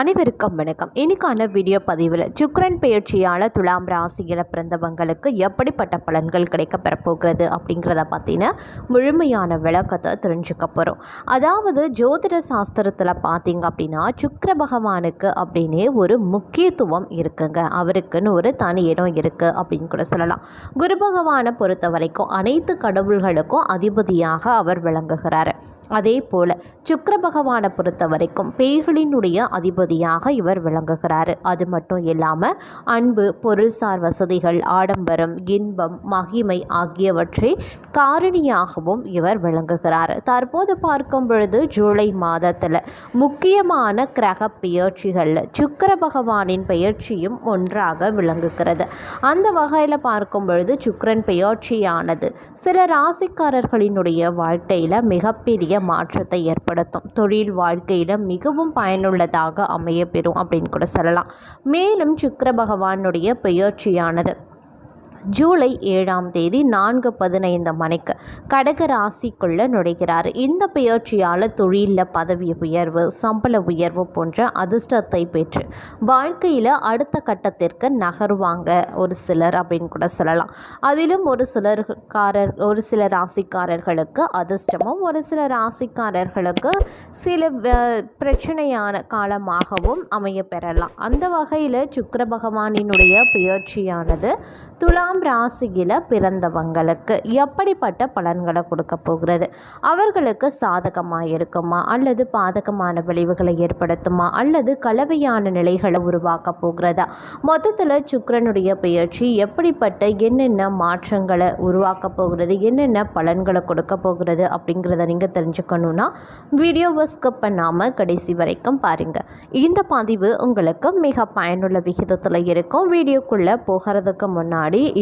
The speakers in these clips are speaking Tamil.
அனைவருக்கும் வணக்கம். இன்னைக்கான வீடியோ பதிவில் சுக்ரன் பெயர்ச்சியால் துலாம் ராசியில் பிறந்தவங்களுக்கு எப்படிப்பட்ட பலன்கள் கிடைக்க பெறப்போகிறது அப்படிங்கிறத பற்றின முழுமையான விளக்கத்தை தெரிஞ்சுக்க போகிறோம் அதாவது ஜோதிட சாஸ்திரத்தில் பார்த்தீங்க அப்படின்னா சுக்கர பகவானுக்கு அப்படின்னே ஒரு முக்கியத்துவம் இருக்குங்க. அவருக்குன்னு ஒரு தனி இடம் இருக்குது அப்படின்னு கூட சொல்லலாம். குரு பகவானை பொறுத்த வரைக்கும் அனைத்து கடவுள்களுக்கும் அதிபதியாக அவர் விளங்குகிறார். அதே போல் சுக்கர பகவானை பொறுத்த வரைக்கும் பேய்களினுடைய அதிபதியாக இவர் விளங்குகிறார். அது மட்டும் இல்லாமல் அன்பு பொருள்சார் வசதிகள் ஆடம்பரம் இன்பம் மகிமை ஆகியவற்றை காரணியாகவும் இவர் விளங்குகிறார். தற்போது பார்க்கும் பொழுது ஜூலை மாதத்தில் முக்கியமான கிரக பெயர்ச்சிகளில் சுக்கர பகவானின் பெயர்ச்சியும் ஒன்றாக விளங்குகிறது. அந்த வகையில் பார்க்கும் பொழுது சுக்கரன் பெயர்ச்சியானது சில ராசிக்காரர்களினுடைய வாழ்க்கையில் மிகப்பெரிய மாற்றத்தை ஏற்படுத்தும். தொழில் வாழ்க்கையில் மிகவும் பயனுள்ளதாக அமையப்பெறும் அப்படின்னு கூட சொல்லலாம். மேலும் சுக்கர பகவானுடைய பெயர்ச்சியானது ஜூலை ஏழாம் தேதி நான்கு பதினைந்து மணிக்கு கடக ராசிக்குள்ளே நுழைகிறார். இந்த பெயர்ச்சியால் தொழிலில் பதவி உயர்வு சம்பள உயர்வு போன்ற அதிர்ஷ்டத்தை பெற்று வாழ்க்கையில் அடுத்த கட்டத்திற்கு நகர்வாங்க ஒரு சிலர் அப்படின்னு கூட சொல்லலாம். அதிலும் ஒரு சிலர்காரர் ஒரு சில ராசிக்காரர்களுக்கு அதிர்ஷ்டமும் ஒரு சில ராசிக்காரர்களுக்கு சில பிரச்சனையான காலமாகவும் அமைய பெறலாம். அந்த வகையில் சுக்கர பகவானினுடைய பெயர்ச்சியானது துலாம் ராசியில் பிறந்தவங்களுக்கு எப்படிப்பட்ட பலன்களை கொடுக்க போகிறது? அவர்களுக்கு சாதகமாக இருக்குமா? அல்லது பாதகமான விளைவுகளை ஏற்படுத்துமா? அல்லது கலவையான நிலைகளை உருவாக்க போகிறதா? மொத்தத்தில் சுக்கரனுடைய பெயர்ச்சி எப்படிப்பட்ட என்னென்ன மாற்றங்களை உருவாக்க போகிறது? என்னென்ன பலன்களை கொடுக்க போகிறது? அப்படிங்கிறத நீங்கள் தெரிஞ்சுக்கணுன்னா வீடியோவை ஸ்கிப் பண்ணாமல் கடைசி வரைக்கும் பாருங்கள் இந்த பதிவு உங்களுக்கு மிக பயனுள்ள விகிதத்தில் இருக்கும். வீடியோக்குள்ளே போகிறதுக்கு முன்னாடி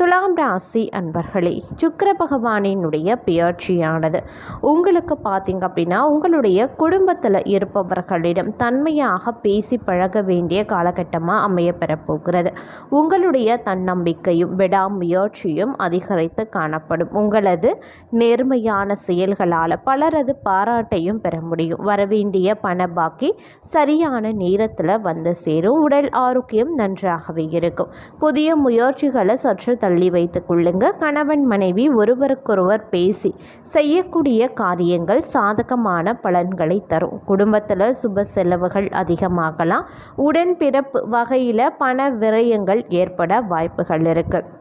துலாம் ராசி அன்பர்களே சுக்கர பகவானினுடைய பெயர்ச்சியானது. உங்களுக்கு பார்த்தீங்க அப்படின்னா உங்களுடைய குடும்பத்தில் இருப்பவர்களிடம் தன்மையாக பேசி பழக வேண்டிய காலகட்டமாக அமைய பெறப்போகிறது. உங்களுடைய தன்னம்பிக்கையும் விடாமுயற்சியும் அதிகரித்து காணப்படும். உங்களது நேர்மையான செயல்களால் பலரது பாராட்டையும் பெற முடியும். வரவேண்டிய பண பாக்கி சரியான நேரத்தில் வந்து சேரும். உடல் ஆரோக்கியம் நன்றாகவே இருக்கும். புதிய முயற்சிகளை சற்று தள்ளி வைத்து கொள்ளுங்க. கணவன் மனைவி ஒருவருக்கொருவர் பேசி செய்யக்கூடிய காரியங்கள் சாதகமான பலன்களை தரும். குடும்பத்தில் சுப செலவுகள் அதிகமாகலாம். உடன்பிறப்பு வகையில் பண விரயங்கள் ஏற்பட வாய்ப்புகள் இருக்குது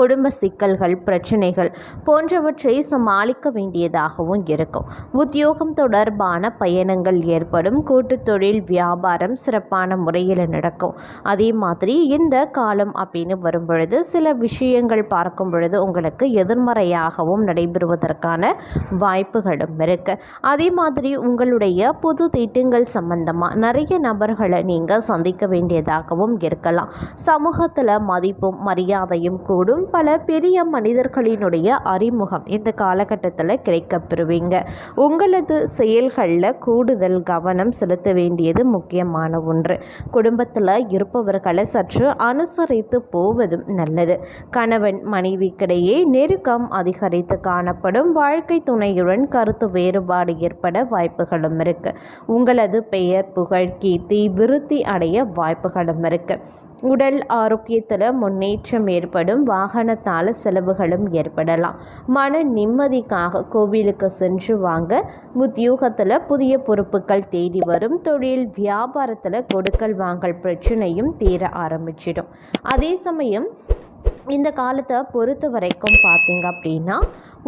குடும்ப சிக்கல்கள் பிரச்சனைகள் போன்றவற்றை சமாளிக்க வேண்டியதாகவும் இருக்கும். உத்தியோகம் தொடர்பான பயணங்கள் ஏற்படும். கூட்டு தொழில் வியாபாரம் சிறப்பான முறையில் நடக்கும். அதே மாதிரி இந்த காலம் அப்படின்னு வரும் பொழுது சில விஷயங்கள் பார்க்கும் பொழுது உங்களுக்கு எதிர்மறையாகவும் நடைபெறுவதற்கான வாய்ப்புகளும் இருக்கு. அதே மாதிரி உங்களுடைய புது திட்டங்கள் சம்பந்தமாக நிறைய நபர்களை நீங்கள் சந்திக்க வேண்டியதாகவும் இருக்கலாம். சமூகத்தில் மதிப்பும் மரியாதையும் கூடும். பல பெரிய மனிதர்களினுடைய அறிமுகம் இந்த காலகட்டத்தில் கிடைக்கப்பெறுவீங்க. உங்களது செயல்களில் கூடுதல் கவனம் செலுத்த வேண்டியது முக்கியமான ஒன்று. குடும்பத்தில் இருப்பவர்களை சற்று அனுசரித்து போவதும் நல்லது. கணவன் மனைவிக்கிடையே நெருக்கம் அதிகரித்து காணப்படும். வாழ்க்கை துணையுடன் கருத்து வேறுபாடு ஏற்பட வாய்ப்புகளும் இருக்கு. உங்களது பெயர் புகழ் கீர்த்தி விருத்தி அடைய வாய்ப்புகளும் இருக்கு. உடல் ஆரோக்கியத்தில் முன்னேற்றம் ஏற்படும். வாகனத்தால் செலவுகளும் ஏற்படலாம். மன நிம்மதிக்காக கோவிலுக்கு சென்று வாங்க உத்தியோகத்தில் புதிய பொறுப்புகள் தேடி வரும். தொழில் வியாபாரத்தில் கொடுக்கல் வாங்கல் பிரச்சனையும் தீர ஆரம்பிச்சிடும். அதே சமயம் இந்த காலத்தை பொறுத்த வரைக்கும் பார்த்தீங்க அப்படின்னா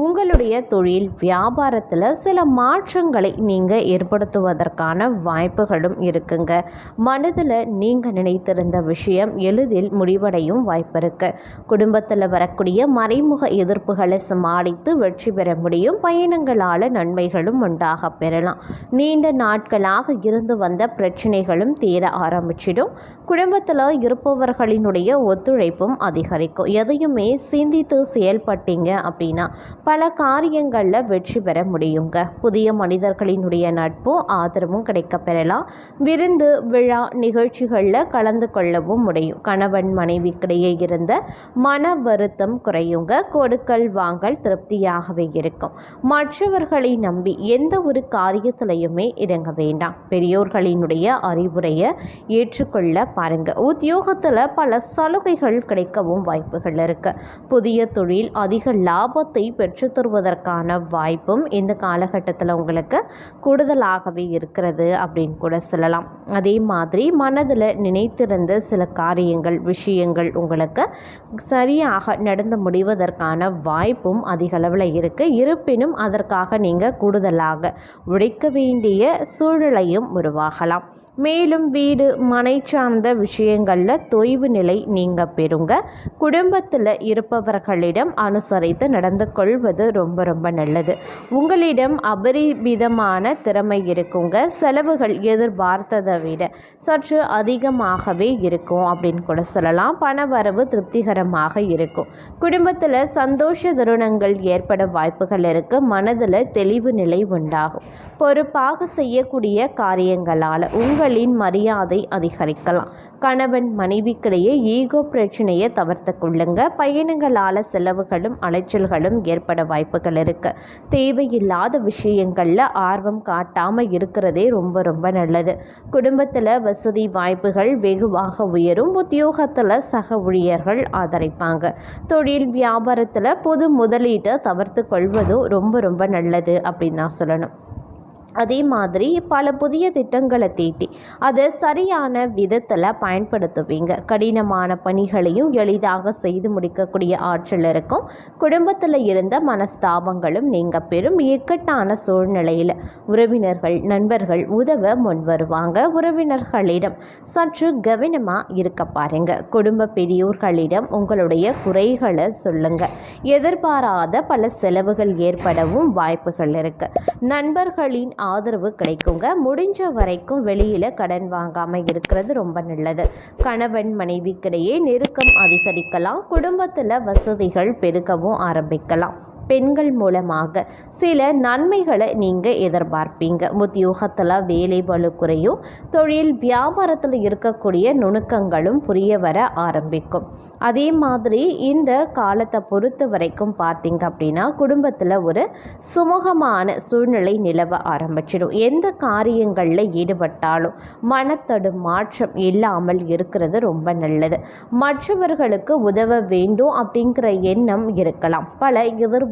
உங்களுடைய தொழில் வியாபாரத்தில் சில மாற்றங்களை நீங்கள் ஏற்படுத்துவதற்கான வாய்ப்புகளும் இருக்குங்க. மனதில் நீங்கள் நினைத்திருந்த விஷயம் எளிதில் முடிவடையும் வாய்ப்பு இருக்கு குடும்பத்தில் வரக்கூடிய மறைமுக எதிர்ப்புகளை சமாளித்து வெற்றி பெற முடியும். பயணங்களால் நன்மைகளும் உண்டாக பெறலாம். நீண்ட நாட்களாக இருந்து வந்த பிரச்சனைகளும் தீர ஆரம்பிச்சிடும். குடும்பத்தில் இருப்பவர்களினுடைய ஒத்துழைப்பும் அதிகரிக்கும். எதையுமே சிந்தித்து செயல்பட்டீங்க அப்படின்னா பல காரியங்களில் வெற்றி பெற முடியுங்க. புதிய மனிதர்களினுடைய நட்பும் ஆதரவும் கிடைக்க பெறலாம். விருந்து விழா நிகழ்ச்சிகளில் கலந்து கொள்ளவும் முடியும். கணவன் மனைவிக்கிடையே இருந்த மன வருத்தம் குறையுங்க. கொடுக்கல் வாங்கல் திருப்தியாகவே இருக்கும். மற்றவர்களை நம்பி எந்த ஒரு காரியத்திலையுமே இறங்க வேண்டாம். பெரியோர்களினுடைய அறிவுரையை ஏற்றுக்கொள்ள பாருங்க. உத்தியோகத்தில் பல சலுகைகள் கிடைக்கவும் வாய்ப்புகள் இருக்கு. புதிய தொழில் அதிக லாபத்தை பெற்று பெற்றுத்தருவதற்கான வாய்ப்பும் இந்த காலகட்டத்தில் உங்களுக்கு கூடுதலாகவே இருக்கிறது அப்படின்னு கூட சொல்லலாம். அதே மாதிரி மனதில் நினைத்திருந்த சில காரியங்கள் விஷயங்கள் உங்களுக்கு சரியாக நடந்து முடிவதற்கான வாய்ப்பும் அதிகளவில் இருக்குது இருப்பினும் அதற்காக நீங்கள் கூடுதலாக உழைக்க வேண்டிய சூழலையும் உருவாகலாம். மேலும் வீடு மனை சார்ந்த விஷயங்களில் தொய்வு நிலை நீங்கள் பெறுங்க. குடும்பத்தில் இருப்பவர்களிடம் அனுசரித்து நடந்து கொள்வது ரொம்ப ரொம்ப நல்லது. உங்களிடம் அபரிமிதமான திறமை இருக்குங்க. செலவுகள் எதிர்பார்த்ததை விட சற்று அதிகமாகவே இருக்கும் அப்படின்னு கூட சொல்லலாம். பண வரவு திருப்திகரமாக இருக்கும். குடும்பத்தில் சந்தோஷ தருணங்கள் ஏற்பட வாய்ப்புகள் இருக்குது மனதில் தெளிவு நிலை உண்டாகும். பொறுப்பாக செய்யக்கூடிய காரியங்களால் உங்களின் மரியாதை அதிகரிக்கலாம். கணவன் மனைவிக்கிடையே ஈகோ பிரச்சனையை தவிர்த்து கொள்ளுங்க. பயணங்களால் செலவுகளும் அலைச்சல்களும் ஏற்பட வாய்ப்புகள் இருக்கு. தேவையில்லாத விஷயங்களில் ஆர்வம் காட்டாமல் இருக்கிறதே ரொம்ப ரொம்ப நல்லது. குடும்பத்தில் வசதி வாய்ப்புகள் வெகுவாக உயரும். உத்தியோகத்தில் சக ஊழியர்கள் ஆதரிப்பாங்க. தொழில் வியாபாரத்தில் பொது முதலீட்டை தவிர்த்து கொள்வதும் ரொம்ப ரொம்ப நல்லது அப்படின்னு நான் சொல்லணும். அதே மாதிரி பல புதிய திட்டங்களை தீட்டி அதை சரியான விதத்தில் பயன்படுத்துவீங்க. கடினமான பணிகளையும் எளிதாக செய்து முடிக்கக்கூடிய ஆற்றல் இருக்கும். குடும்பத்தில் இருந்த மனஸ்தாபங்களும் நீங்கள் பெரும் இக்கட்டான சூழ்நிலையில். உறவினர்கள் நண்பர்கள் உதவ முன் வருவாங்க. உறவினர்களிடம் சற்று கவனமாக இருக்க பாருங்க. குடும்ப பெரியோர்களிடம் உங்களுடைய குறைகளை சொல்லுங்க. எதிர்பாராத பல செலவுகள் ஏற்படவும் வாய்ப்புகள் இருக்கு. நண்பர்களின் ஆதரவு கிடைக்குங்க. முடிஞ்ச வரைக்கும் வெளியில் கடன் வாங்காமல் இருக்கிறது ரொம்ப நல்லது. கணவன் மனைவிக்கிடையே நெருக்கம் அதிகரிக்கலாம். குடும்பத்தில் வசதிகள் பெருகவும் ஆரம்பிக்கலாம். பெண்கள் மூலமாக. சில நன்மைகளை நீங்கள் எதிர்பார்ப்பீங்க. உத்தியோகத்தில் வேலை வலு குறையும். தொழில் வியாபாரத்தில் இருக்கக்கூடிய நுணுக்கங்களும் புரிய வர ஆரம்பிக்கும். அதே மாதிரி இந்த காலத்தை பொறுத்த வரைக்கும் பார்த்தீங்க அப்படின்னா குடும்பத்தில் ஒரு சுமூகமான சூழ்நிலை நிலவ ஆரம்பிச்சிடும். எந்த காரியங்களில் ஈடுபட்டாலும் மனத்தடு மாற்றம் இல்லாமல் இருக்கிறது ரொம்ப நல்லது. மற்றவர்களுக்கு உதவ வேண்டும் அப்படிங்கிற எண்ணம் இருக்கலாம். பல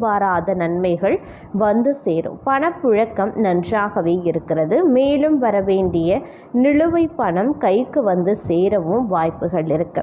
எதிர்பாராத நன்மைகள் வந்து சேரும். பணப்புழக்கம் நன்றாகவே இருக்கிறது. மேலும் வர வேண்டிய நிலுவை பணம் கைக்கு வந்து சேரவும் வாய்ப்புகள் இருக்கு.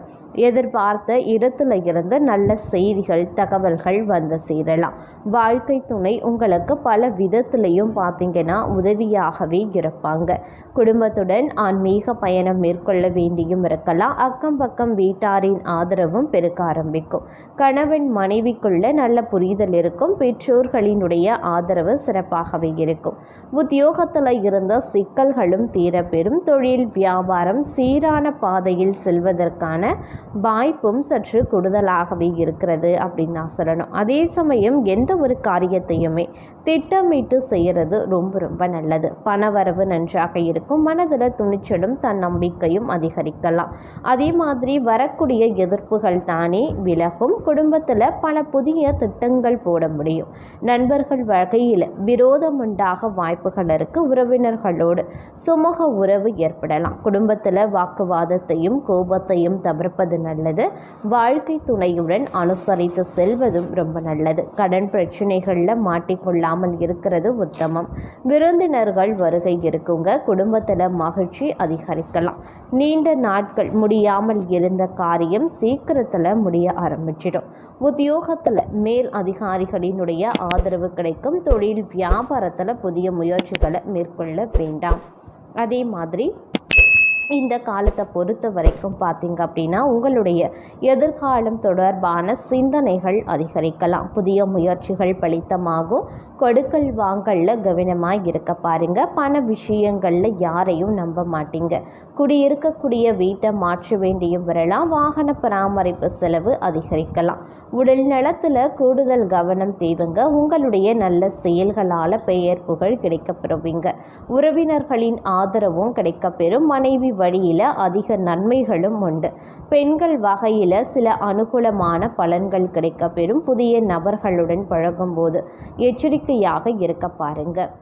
எதிர்பார்த்த இடத்துல இருந்து நல்ல செய்திகள் தகவல்கள் வந்து சேரலாம். வாழ்க்கை துணை உங்களுக்கு பல விதத்திலையும் பார்த்தீங்கன்னா உதவியாகவே இருப்பாங்க. குடும்பத்துடன் ஆன்மீக பயணம் மேற்கொள்ள வேண்டியும் இருக்கலாம். அக்கம் பக்கம் வீட்டாரின் ஆதரவும் பெருக்க ஆரம்பிக்கும். கணவன் மனைவிக்குள்ள நல்ல புரிதல் இருக்கும் பெற்றோர்களினுடைய ஆதரவு சிறப்பாகவே இருக்கும். உத்தியோகத்தில் இருந்த சிக்கல்களும் தீரப்பெறும். தொழில் வியாபாரம் சீரான பாதையில் செல்வதற்கான வாய்ப்பும் சற்று கூடுதலாகவே இருக்கிறது அப்படின்னு நான் சொல்லணும். அதே சமயம் எந்த ஒரு காரியத்தையுமே திட்டமிட்டு செய்கிறது ரொம்ப ரொம்ப நல்லது. பணவரவு நன்றாக இருக்கும். மனதில் துணிச்சலும் தன்னம்பிக்கையும் அதிகரிக்கலாம். அதே மாதிரி வரக்கூடிய எதிர்ப்புகள் தானே விலகும். குடும்பத்தில் பல புதிய திட்டங்கள் போட முடியும். நண்பர்கள் வகையில் விரோதம் உண்டாக வாய்ப்புகள் இருக்கு. உறவினர்களோடு சுமூக உறவு ஏற்படலாம். குடும்பத்தில் வாக்குவாதத்தையும் கோபத்தையும் தவிர்ப்பது நல்லது. வாழ்க்கை துணையுடன் அனுசரித்து செல்வதும் ரொம்ப நல்லது. கடன் பிரச்சனைகளில் மாட்டிக்கொள்ளாமல் இருக்கிறது உத்தமம். விருந்தினர்கள் வருகை இருக்குங்க. குடும்பத்தில் மகிழ்ச்சி அதிகரிக்கலாம். நீண்ட நாட்கள் முடியாமல் இருந்த காரியம் சீக்கிரத்தில் முடிய ஆரம்பிச்சிடும். உத்தியோகத்தில் மேல் அதிகாரிகளினுடைய ஆதரவு கிடைக்கும். தொழில் வியாபாரத்தில் புதிய முயற்சிகளை மேற்கொள்ள வேண்டாம். அதே மாதிரி இந்த காலத்தை பொறுத்த வரைக்கும் பார்த்தீங்க அப்படின்னா உங்களுடைய எதிர்காலம் தொடர்பான சிந்தனைகள் அதிகரிக்கலாம். புதிய முயற்சிகள் பலித்தமாகும். கொடுக்கல் வாங்கல்ல கவனமாக இருக்க பாருங்க. பண விஷயங்களில் யாரையும் நம்ப மாட்டீங்க. குடியிருக்கக்கூடிய வீட்டை மாற்ற வேண்டியும் வரலாம். வாகன பராமரிப்பு செலவு அதிகரிக்கலாம். உடல் நலத்தில் கூடுதல் கவனம் தேவைங்க. உங்களுடைய நல்ல செயல்களால் பெயர் புகழ் கிடைக்கப்பெறுவீங்க. உறவினர்களின் ஆதரவும் கிடைக்கப்பெறும். மனைவி வழியில் அதிக நன்மைகளும் உண்டு. பெண்கள் வகையில் சில அனுகூலமான பலன்கள் கிடைக்கப்பெறும் புதிய நபர்களுடன் பழகும்போது எச்சரிக்கையாக இருக்க பாருங்கள்